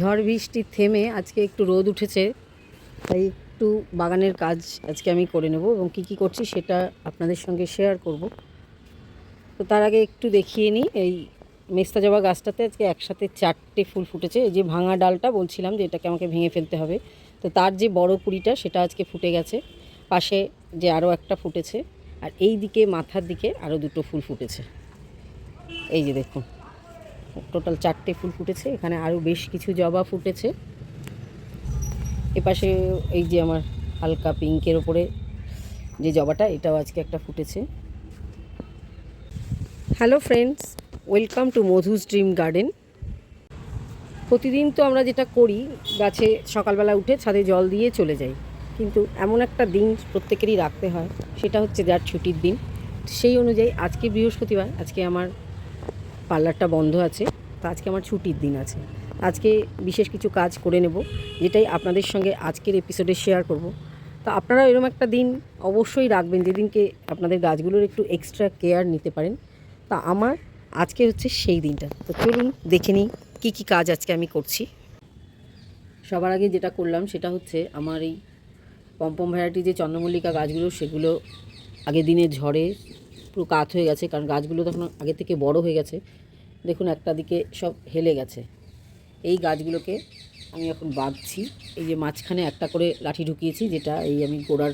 ঝড় বৃষ্টি থেমে আজকে একটু রোদ উঠেছে, তাই একটু বাগানের কাজ আজকে আমি করে নেব এবং কী কী করছি সেটা আপনাদের সঙ্গে শেয়ার করব। তো তার আগে একটু দেখিয়ে নিই, এই মেস্তা জবা গাছটাতে আজকে একসাথে চারটে ফুল ফুটেছে। এই যে ভাঙা ডালটা বলছিলাম যে এটাকে আমাকে ভেঙে ফেলতে হবে। তো তার যে বড় কুড়িটা সেটা আজকে ফুটে গেছে। পাশে যে আরও একটা ফুটেছে, আর এই দিকে মাথার দিকে আরও দুটো ফুল ফুটেছে। এই যে দেখুন। টোটাল চারটে ফুল ফুটেছে, এখানে আরও বেশ কিছু জবা ফুটেছে। এপাশে এই যে আমার হালকা পিঙ্কের ওপরে যে জবাটা, এটাও আজকে একটা ফুটেছে। Hello friends, welcome to Madhu's dream garden. প্রতিদিন তো আমরা যেটা করি, গাছে সকালবেলা উঠে ছাদে জল দিয়ে চলে যাই। কিন্তু এমন একটা দিন প্রত্যেকেরই রাখতে হয়, সেটা হচ্ছে যার ছুটির দিন। সেই অনুযায়ী আজকে বৃহস্পতিবার, আজকে আমার পার্লারটা বন্ধ আছে, তো আজকে আমার ছুটির দিন আছে। আজকে বিশেষ কিছু কাজ করে নেব, যেটাই আপনাদের সঙ্গে আজকের এপিসোডে শেয়ার করব। তো আপনারা এরকম একটা দিন অবশ্যই রাখবেন, যেদিনকে আপনাদের গাছগুলোর একটু এক্সট্রা কেয়ার নিতে পারেন। তা আমার আজকে হচ্ছে সেই দিনটা। তো চলুন দেখে নিই কী কী কাজ আজকে আমি করছি। সবার আগে যেটা করলাম সেটা হচ্ছে আমার এই পম্পম ভ্যারাইটি যে চন্দ্রমল্লিকা গাছগুলো, সেগুলো আগের দিনে ঝড়ে পুরো কাত হয়ে গেছে, কারণ গাছগুলো তখন আগে থেকে বড় হয়ে গেছে। দেখুন একটা দিকে সব হেলে গেছে। এই গাছগুলোকে আমি এখন বাঁধছি। এই যে মাঝখানে একটা করে লাঠি ঢুকিয়েছি, যেটা এই আমি গোড়ার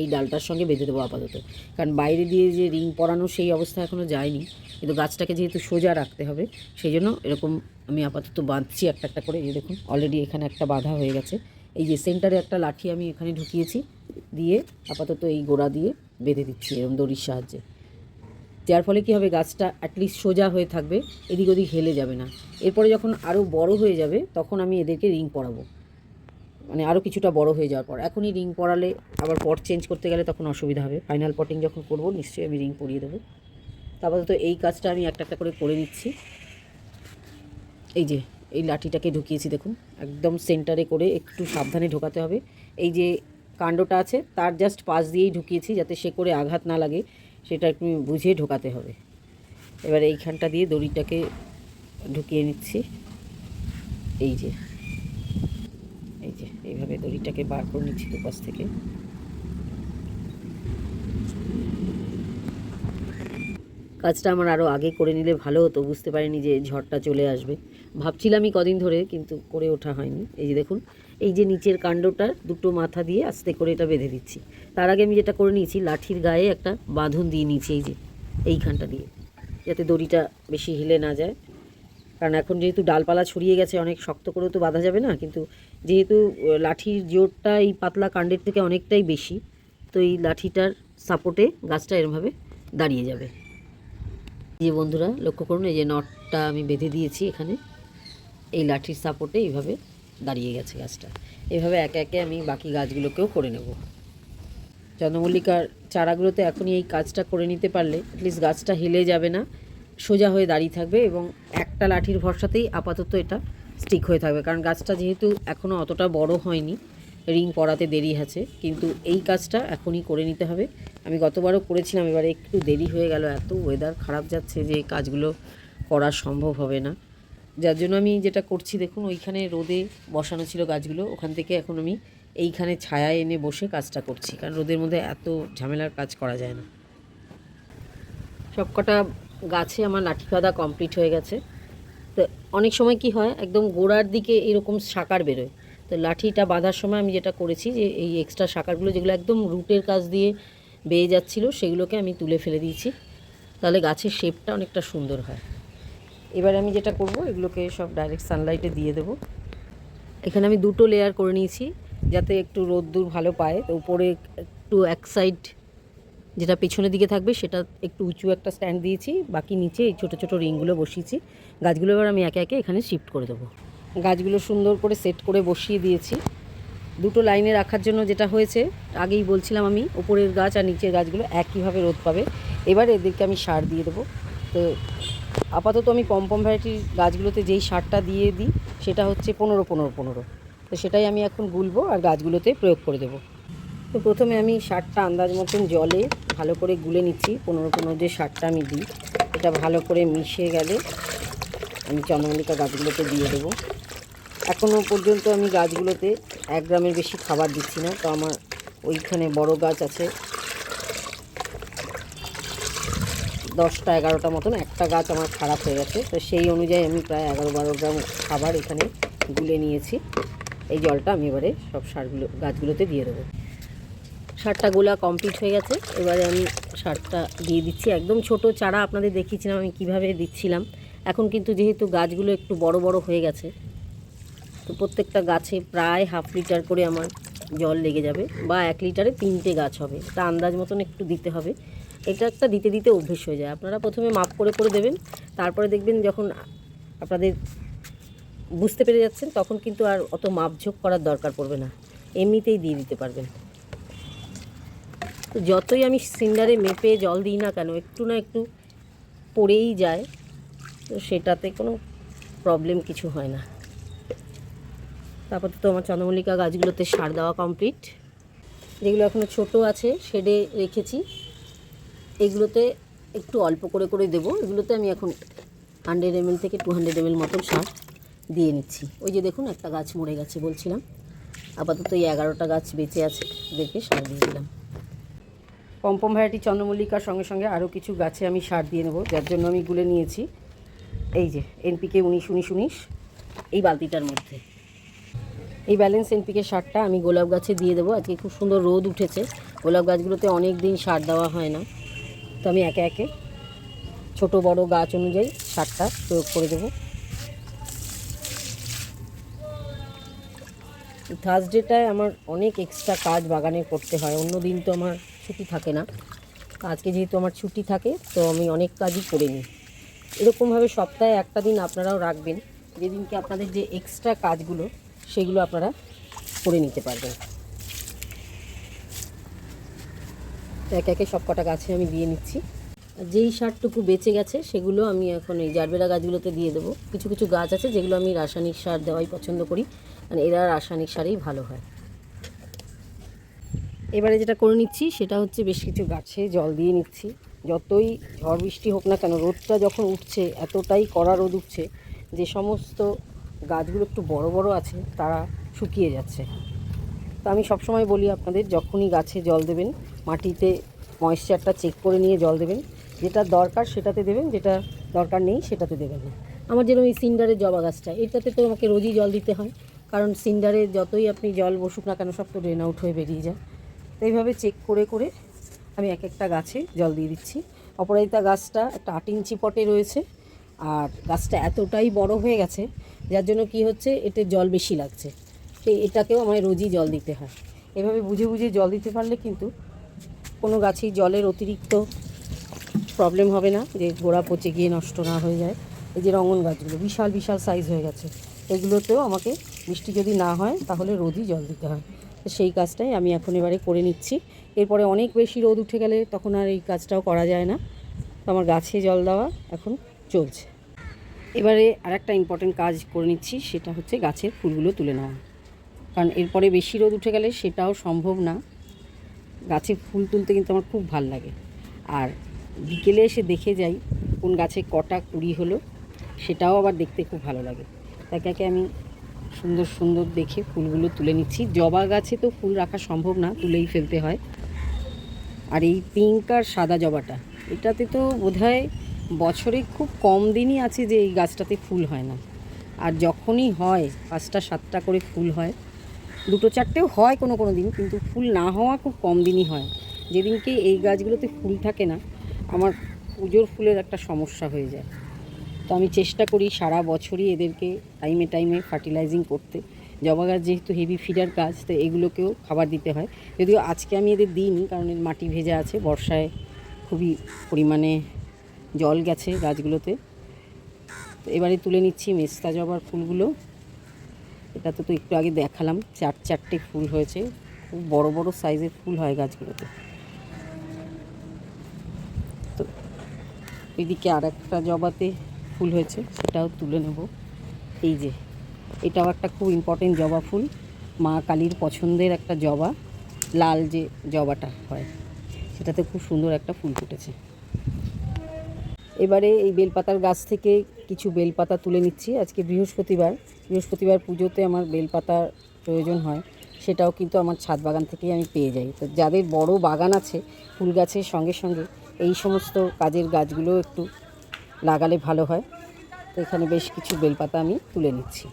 এই ডালটার সঙ্গে বেঁধে দেবো আপাতত। কারণ বাইরে দিয়ে যে রিং পরানো সেই অবস্থা এখনও যায়নি। কিন্তু গাছটাকে যেহেতু সোজা রাখতে হবে, সেই জন্য এরকম আমি আপাতত বাঁধছি একটা একটা করে। এই দেখুন অলরেডি এখানে একটা বাঁধা হয়ে গেছে। এই যে সেন্টারে একটা লাঠি আমি এখানে ঢুকিয়েছি, দিয়ে আপাতত এই গোড়া দিয়ে বেঁধে দিচ্ছি, এরকম দড়ির সাহায্যে। যার ফলে কী হবে, গাছটা অ্যাটলিস্ট সোজা হয়ে থাকবে, এদিক ওদিক হেলে যাবে না। এরপরে যখন আরও বড় হয়ে যাবে, তখন আমি এদেরকে রিং পরাবো। মানে আরও কিছুটা বড় হয়ে যাওয়ার পর। এখনই রিং পরালে আবার পট চেঞ্জ করতে গেলে তখন অসুবিধা হবে। ফাইনাল পটিং যখন করব, নিশ্চয়ই আমি রিং পরিয়ে দেবো। আপাতত এই কাজটা আমি একটা একটা করে করে নিচ্ছি। এই যে, এই লাঠিটাকে ঢুকিয়েছি দেখুন। একদম সেন্টারে করে একটু সাবধানে ঢোকাতে হবে। এই যে কাণ্ডটা আছে, তার জাস্ট পাশ দিয়েই ঢুকিয়েছি যাতে সে করে আঘাত না লাগে। সেটা একটু বুঝিয়ে ঢোকাতে হবে। এবার এইখানটা দিয়ে দড়িটাকে ঢুকিয়ে নিচ্ছি। এই যে এই যে, এইভাবে দড়িটাকে বার করে নিচ্ছি দুপাশ থেকে। কাজটা আমার আরও আগে করে নিলে ভালো হতো, বুঝতে পারিনি যে ঝড়টা চলে আসবে। ভাবছিলামই কদিন ধরে, কিন্তু করে ওঠা হয়নি। এই যে দেখুন এই যে নিচের কাণ্ডটার দুটো মাথা দিয়ে আস্তে করে এটা বেঁধে দিচ্ছি। তার আগে আমি যেটা করে নিয়েছি, লাঠির গায়ে একটা বাঁধন দিয়ে নিয়েছি এই যে, এইখানটা দিয়ে, যাতে দড়িটা বেশি হিলে না যায়। কারণ এখন যেহেতু ডালপালা ছড়িয়ে গেছে, অনেক শক্ত করেও তো বাঁধা যাবে না, কিন্তু যেহেতু লাঠির জোরটা এই পাতলা কাণ্ডের থেকে অনেকটাই বেশি, তো এই লাঠিটার সাপোর্টে গাছটা এরমভাবে দাঁড়িয়ে যাবে। যে বন্ধুরা, লক্ষ্য করুন, এই যে নটটা আমি বেঁধে দিয়েছি এখানে। এই লাঠির সাপোর্টে এইভাবে দাঁড়িয়ে গেছে গাছটা। এভাবে একে একে আমি বাকি গাছগুলোকেও করে নেব। চন্দ্রমল্লিকার চারাগুলোতে এখনই এই কাজটা করে নিতে পারলে অ্যাটলিস্ট গাছটা হেলে যাবে না, সোজা হয়ে দাঁড়িয়ে থাকবে এবং একটা লাঠির ভরসাতেই আপাতত এটা স্টিক হয়ে থাকবে। কারণ গাছটা যেহেতু এখনও অতটা বড় হয়নি, রিং পড়াতে দেরি আছে, কিন্তু এই কাজটা এখনই করে নিতে হবে। আমি গতবারও করেছিলাম, এবারে একটু দেরি হয়ে গেল, এত ওয়েদার খারাপ যাচ্ছে যে এই কাজগুলো করা সম্ভব হবে না। যার জন্য আমি যেটা করছি, দেখুন, ওইখানে রোদে বসানো ছিল গাছগুলো, ওখান থেকে এখন আমি এইখানে ছায়া এনে বসে কাজটা করছি, কারণ রোদের মধ্যে এত ঝামেলার কাজ করা যায় না। সবকটা গাছে আমার লাঠি বাঁধা কমপ্লিট হয়ে গেছে। তো অনেক সময় কি হয়, একদম গোড়ার দিকে এরকম শাকার বেরোয়। তো লাঠিটা বাঁধার সময় আমি যেটা করেছি যে, এই এক্সট্রা শাকারগুলো যেগুলো একদম রুটের কাছ দিয়ে বেয়ে যাচ্ছিল, সেগুলোকে আমি তুলে ফেলে দিয়েছি। তাহলে গাছের শেপটা অনেকটা সুন্দর হয়। এবারে আমি যেটা করব, এগুলোকে সব ডাইরেক্ট সানলাইটে দিয়ে দেবো। এখানে আমি দুটো লেয়ার করে নিয়েছি, যাতে একটু রোদ্দুর ভালো পায়। তো উপরে একটু এক সাইড যেটা পেছনের দিকে থাকবে, সেটা একটু উঁচু একটা স্ট্যান্ড দিয়েছি। বাকি নিচে এই ছোটো ছোটো রিংগুলো বসিয়েছি। গাছগুলো এবার আমি একে একে এখানে শিফট করে দেবো। গাছগুলো সুন্দর করে সেট করে বসিয়ে দিয়েছি। দুটো লাইনে রাখার জন্য যেটা হয়েছে, আগেই বলছিলাম আমি ওপরের গাছ আর নিচের গাছগুলো একইভাবে রোদ পাবে। এবার এদেরকে আমি সার দিয়ে দেবো। তো আপাতত আমি পম্পম ভ্যারাইটির গাছগুলোতে যেই সারটা দিয়ে দিই, সেটা হচ্ছে পনেরো পনেরো পনেরো। তো সেটাই আমি এখন গুলবো আর গাছগুলোতে প্রয়োগ করে দেবো। তো প্রথমে আমি সারটা আন্দাজ মতন জলে ভালো করে গুলে নিচ্ছি, পনেরো পনেরো যে সারটা আমি দিই, এটা ভালো করে মিশে গেলে আমি চন্দ্রমল্লিকা গাছগুলোতে দিয়ে দেবো। এখনও পর্যন্ত আমি গাছগুলোতে এক গ্রামের বেশি খাবার দিচ্ছি না, তো আমার ওইখানে বড় গাছ আছে দশটা, এগারোটা মতন একটা গাছ আমার খারাপ হয়ে গেছে। তো সেই অনুযায়ী আমি প্রায় এগারো বারো গ্রাম খাবার এখানে গুলে নিয়েছি। এই জলটা আমি এবারে সব সারগুলো, গাছগুলোতে দিয়ে দেবো। সারটা গোলা কমপ্লিট হয়ে গেছে। এবারে আমি সারটা দিয়ে দিচ্ছি। একদম ছোট চারা আপনাদের দেখিয়েছিলাম, আমি কীভাবে দিচ্ছিলাম। এখন কিন্তু যেহেতু গাছগুলো একটু বড় বড় হয়ে গেছে, তো প্রত্যেকটা গাছে প্রায় হাফ লিটার করে আমার জল লেগে যাবে, বা এক লিটারে তিনটে গাছ হবে। তা আন্দাজ মতন একটু দিতে হবে। এটা একটা দিতে দিতে অভ্যেস হয়ে যায়। আপনারা প্রথমে মাপ করে করে দেবেন, তারপরে দেখবেন যখন আপনাদের বুঝতে পেরে যাচ্ছেন, তখন কিন্তু আর অত মাপঝোঁক করার দরকার পড়বে না। এমনিতেই দিয়ে দিতে পারবেন। তো যতই আমি সিন্ডারে মেপে জল দিই না কেন, একটু না একটু পড়েই যায়, তো সেটাতে কোনো প্রবলেম কিছু হয় না। তারপর তো আমার চন্দ্রমল্লিকা গাছগুলোতে সার দেওয়া কমপ্লিট যেগুলো এখনও ছোট আছে শেডে রেখেছি। এগুলোতে একটু অল্প করে করে দেবো। এগুলোতে আমি এখন হান্ড্রেড এমএল থেকে টু হান্ড্রেড এমএল মতন সার দিয়ে নিচ্ছি। ওই যে দেখুন, একটা গাছ মরে গেছে বলছিলাম। আপাতত এই এগারোটা গাছ বেঁচে আছে, ওদেরকে সার দিয়ে দিলাম। পম্পম ভ্যারাইটি চন্দ্রমল্লিকার সঙ্গে সঙ্গে আরও কিছু গাছে আমি সার দিয়ে নেব, যার জন্য আমি গুলে নিয়েছি। এই যে এনপিকে উনিশ উনিশ উনিশ, এই বালতিটার মধ্যে। এই ব্যালেন্স এনপিকে সারটা আমি গোলাপ গাছে দিয়ে দেবো। আজকে খুব সুন্দর রোদ উঠেছে। গোলাপ গাছগুলোতে অনেক দিন সার দেওয়া হয় না। তো আমি একে একে ছোট বড় গাছ অনুযায়ী সারটা প্রয়োগ করে দেবো। থার্সডেটায় আমার অনেক এক্সট্রা কাজ বাগানে করতে হয় অন্য দিন তো আমার ছুটি থাকে না। আজকে যেহেতু আমার ছুটি থাকে, তো আমি অনেক কাজই করে নিই। এরকমভাবে সপ্তাহে একটা দিন আপনারাও রাখবেন, যেদিনকে আপনাদের যে এক্সট্রা কাজগুলো, সেগুলো আপনারা করে নিতে পারবেন তো একে একে সব কটা গাছে আমি দিয়ে নিচ্ছি। যেই সারটুকু বেঁচে গেছে, সেগুলো আমি এখন এই জারবেরা গাছগুলোতে দিয়ে দেবো। কিছু কিছু গাছ আছে যেগুলো আমি রাসায়নিক সার দেওয়াই পছন্দ করি। মানে এরা রাসায়নিক সারেই ভালো হয়। এবারে যেটা করে নিচ্ছি, সেটা হচ্ছে বেশ কিছু গাছে জল দিয়ে নিচ্ছি। যতই ঝড় বৃষ্টি হোক না কেন, রোদটা যখন উঠছে, এতটাই কড়া রোদ উঠছে, যে সমস্ত গাছগুলো একটু বড় বড় আছে, তারা শুকিয়ে যাচ্ছে। তো আমি সবসময় বলি আপনাদের, যখনই গাছে জল দেবেন মাটিতে ময়েশ্চারটা চেক করে নিয়ে জল দেবেন। যেটা দরকার সেটাতে দেবেন, যেটা দরকার নেই সেটাতে দেবেন। না আমার যেরকম এই সিন্ডারের জবা গাছটা, এটাতে তো আমাকে রোজই জল দিতে হয়। কারণ সিন্ডারে যতই আপনি জল বসুক না কেন, সব তো ড্রেন আউট হয়ে বেরিয়ে যায়। তো এইভাবে চেক করে করে আমি এক একটা গাছে জল দিয়ে দিচ্ছি। অপরাজিতা গাছটা একটা আট ইঞ্চি পটে রয়েছে, আর গাছটা এতটাই বড় হয়ে গেছে, যার জন্য কি হচ্ছে, এতে জল বেশি লাগছে। তো এটাকেও আমায় রোজই জল দিতে হয়। এভাবে বুঝে বুঝে জল দিতে পারলে কিন্তু কোনো গাছেই জলের অতিরিক্ত প্রবলেম হবে না, যে গোড়া পচে গিয়ে নষ্ট না হয়ে যায়। এই যে রঙন গাছগুলো, বিশাল বিশাল সাইজ হয়ে গেছে। এগুলোতেও আমাকে বৃষ্টি যদি না হয়, তাহলে রোদই জল দিতে হয়। তো সেই কাজটাই আমি এখন এবারে করে নিচ্ছি। এরপরে অনেক বেশি রোদ উঠে গেলে তখন আর এই কাজটাও করা যায় না। তো আমার গাছে জল দেওয়া এখন চলছে। এবারে আর একটা ইম্পর্টেন্ট কাজ করে নিচ্ছি, সেটা হচ্ছে গাছের ফুলগুলো তুলে নেওয়া। কারণ এরপরে বেশি রোদ উঠে গেলে সেটাও সম্ভব না। গাছে ফুল তুলতে কিন্তু আমার খুব ভালো লাগে। আর বিকেলে এসে দেখে যাই কোন গাছে কটা কুড়ি হলো, সেটাও আবার দেখতে খুব ভালো লাগে। তাকে আমি সুন্দর সুন্দর দেখে ফুলগুলো তুলে নিচ্ছি। জবা গাছে তো ফুল রাখা সম্ভব না, তুলেই ফেলতে হয়। আর এই পিঙ্ক আর সাদা জবাটা, এটাতে তো বোধহয় বছরে খুব কম দিনই আছে যে এই গাছটাতে ফুল হয় না। আর যখনই হয়, পাঁচটা সাতটা করে ফুল হয় দুটো চারটেও হয় কোনো কোনো দিন, কিন্তু ফুল না হওয়া খুব কম দিনই হয়। যেদিনকে এই গাছগুলোতে ফুল থাকে না, আমার পুজোর ফুলের একটা সমস্যা হয়ে যায়। তো আমি চেষ্টা করি সারা বছরই এদেরকে টাইমে টাইমে ফার্টিলাইজিং করতে। জবা গাছ যেহেতু হেভি ফিডার গাছ, তো এগুলোকেও খাবার দিতে হয়। যদিও আজকে আমি এদের দিইনি, কারণ এর মাটি ভেজা আছে, বর্ষায় খুবই পরিমাণে জল গেছে গাছগুলোতে। তো এবারে তুলে নিচ্ছি মেস্তা জবার ফুলগুলো। এটা তো তো একটু আগে দেখালাম, চার চারটে ফুল হয়েছে, খুব বড় বড় সাইজের ফুল হয় গাছগুলোতে। তো এদিকে আর একটা জবাতে ফুল হয়েছে, সেটাও তুলে নেব। এই যে, এটাও একটা খুব ইম্পর্টেন্ট জবা ফুল, মা কালীর পছন্দের একটা জবা, লাল যে জবাটা হয়, সেটাতে খুব সুন্দর একটা ফুল ফুটেছে। এবারে এই বেলপাতার গাছ থেকে কিছু বেলপাতা তুলে নিচ্ছি, আজকে বৃহস্পতিবার। বৃহস্পতিবার পুজোতে আমার বেলপাতার প্রয়োজন হয়, সেটাও কিন্তু আমার ছাদ বাগান থেকেই আমি পেয়ে যাই। তো যাদের বড় বাগান আছে, ফুল গাছের সঙ্গে সঙ্গে এই সমস্ত কাজের গাছগুলো একটু লাগালে ভালো হয়। তো এখানে বেশ কিছু বেলপাতা আমি তুলে নিচ্ছি।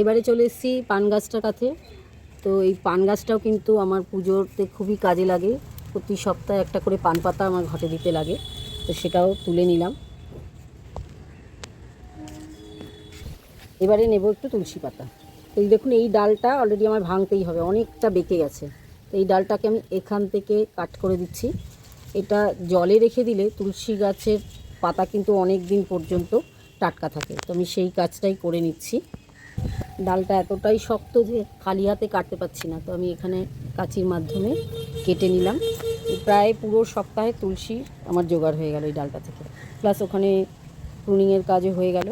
এবারে চলে এসেছি পান গাছটার কাছে। তো এই পান গাছটাও কিন্তু আমার পুজোতে খুবই কাজে লাগে। প্রতি সপ্তাহে একটা করে পান পাতা আমার ঘটে দিতে লাগে। তো সেটাও তুলে নিলাম। এবারে নেব একটু তুলসী পাতা। এই দেখুন, এই ডালটা অলরেডি আমার ভাঙতেই হবে, অনেকটা বেঁকে গেছে। তো এই ডালটাকে আমি এখান থেকে কাট করে দিচ্ছি। এটা জলে রেখে দিলে তুলসী গাছের পাতা কিন্তু অনেক দিন পর্যন্ত টাটকা থাকে। তো আমি সেই কাজটাই করে নিচ্ছি। ডালটা এতটাই শক্ত যে খালি হাতে কাটতে পারছি না। তো আমি এখানে কাঁচির মাধ্যমে কেটে নিলাম। প্রায় পুরো সপ্তাহে তুলসী আমার জোগাড় হয়ে গেল এই ডালটা থেকে। প্লাস ওখানে প্রুনিংয়ের কাজও হয়ে গেল।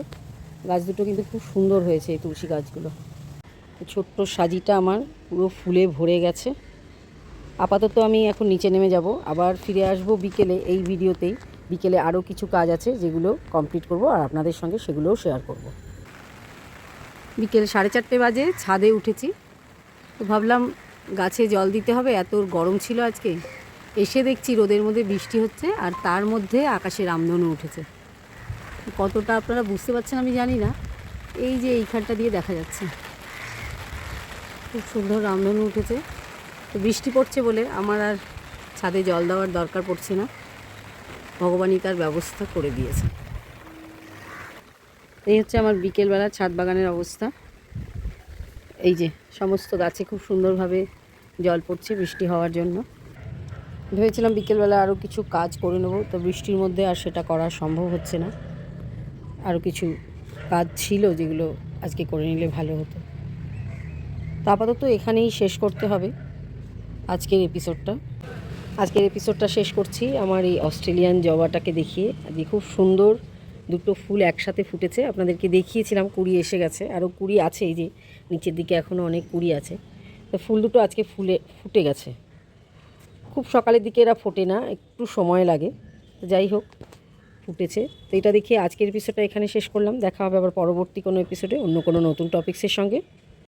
গাছ দুটো কিন্তু খুব সুন্দর হয়েছে এই তুলসী গাছগুলো। ছোট্ট সাজিটা আমার পুরো ফুলে ভরে গেছে। আপাতত আমি এখন নিচে নেমে যাব। আবার ফিরে আসব বিকেলে এই ভিডিওতেই। বিকেলে আরও কিছু কাজ আছে যেগুলো কমপ্লিট করব আর আপনাদের সঙ্গে সেগুলোও শেয়ার করব। বিকেল সাড়ে চারটে বাজে, ছাদে উঠেছি। তো ভাবলাম গাছে জল দিতে হবে, এত গরম ছিল আজকে। এসে দেখছি রোদের মধ্যে বৃষ্টি হচ্ছে আর তার মধ্যে আকাশে রামধনু উঠেছে। কতটা আপনারা বুঝতে পারছেন আমি জানি না। এই যে এইখানটা দিয়ে দেখা যাচ্ছে। খুব সুন্দর রামধনু উঠেছে। তো বৃষ্টি পড়ছে বলে আমার আর ছাদে জল দেওয়ার দরকার পড়ছে না। ভগবানই তার ব্যবস্থা করে দিয়েছে। এই হচ্ছে আমার বিকেলবেলা ছাদ বাগানের অবস্থা। এই যে সমস্ত গাছে খুব সুন্দরভাবে জল পড়ছে বৃষ্টি হওয়ার জন্য। ভেবেছিলাম বিকেলবেলা আরও কিছু কাজ করে নেব, তো বৃষ্টির মধ্যে আর সেটা করা সম্ভব হচ্ছে না। আরও কিছু কাজ ছিল যেগুলো আজকে করে নিলে ভালো হতো। তো আপাতত এখানেই শেষ করতে হবে আজকের এপিসোডটা আজকের এপিসোডটা শেষ করছি আমার এই অস্ট্রেলিয়ান জবাটাকে দেখিয়ে। আজকে খুব সুন্দর দুটো ফুল একসাথে ফুটেছে। আপনাদেরকে দেখিয়েছিলাম, কুড়ি এসে গেছে। আরও কুড়ি আছে, এই যে নিচের দিকে এখনও অনেক কুড়ি আছে। তো ফুল দুটো আজকে ফুলে, ফুটে গেছে। খুব সকালের দিকে এরা ফোটে না, একটু সময় লাগে। যাই হোক। ফুটেছে। তো এটা দেখিয়ে আজকের এপিসোডটা এখানে শেষ করলাম। দেখা হবে আবার পরবর্তী কোনো এপিসোডে অন্য কোনো নতুন টপিক্সের সঙ্গে।